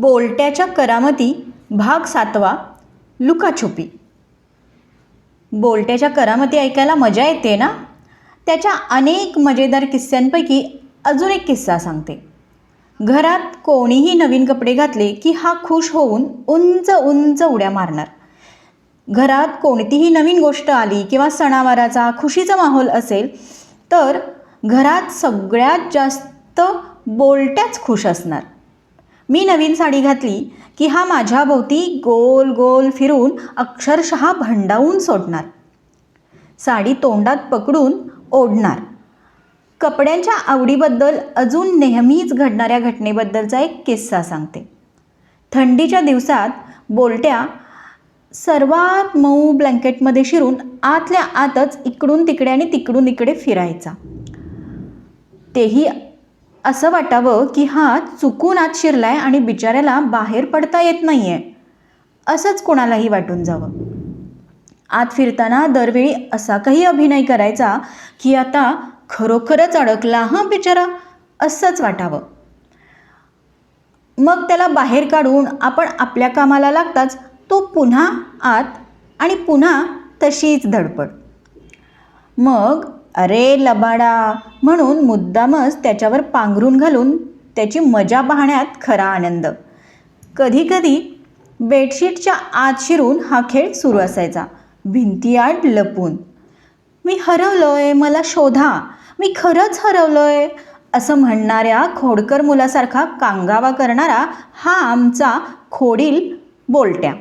बोलट्याच्या करामती भाग सातवा लुकाछुपी बोलट्याच्या करामती ऐकायला मजा येते ना? त्याच्या अनेक मजेदार किस्स्यांपैकी अजून एक किस्सा सांगते. घरात कोणीही नवीन कपडे घातले की हा खुश होऊन उंच उंच उड्या मारणार. घरात कोणतीही नवीन गोष्ट आली किंवा सणावाराचा खुशीचा माहोल असेल तर घरात सगळ्यात जास्त बोलट्याच खुश असणार. मी नवीन साडी घातली की हा माझ्याभोवती गोल गोल फिरून अक्षरशः भंडावून सोडणार. साडी तोंडात पकडून ओढणार. कपड्यांच्या आवडीबद्दल अजून नेहमीच घडणाऱ्या घटनेबद्दलचा एक किस्सा सांगते. थंडीच्या दिवसात बोलट्या सर्वात मऊ ब्लँकेटमध्ये शिरून आतल्या आतच इकडून तिकडे आणि तिकडून इकडे फिरायचा. तेही असं वाटावं की हा चुकून आत शिरलाय आणि बिचाऱ्याला बाहेर पडता येत नाही आहे असंच कोणालाही वाटून जावं. आत फिरताना दरवेळी असा काही अभिनय करायचा की आता खरोखरच अडकला हां बिचारा असंच वाटावं. मग त्याला बाहेर काढून आपण आपल्या कामाला लागताच तो पुन्हा आत आणि पुन्हा तशीच धडपड. मग अरे लबाडा! म्हणून मुद्दामच त्याच्यावर पांघरून घालून त्याची मजा पाहण्यात खरा आनंद. कधीकधी बेडशीटच्या आत शिरून हा खेळ सुरू असायचा. भिंतीआड लपून. मी हरवलोय मला शोधा. मी खरंच हरवलोय असं म्हणणाऱ्या खोडकर मुलासारखा कांगावा करणारा हा आमचा खोडील बोलट्या.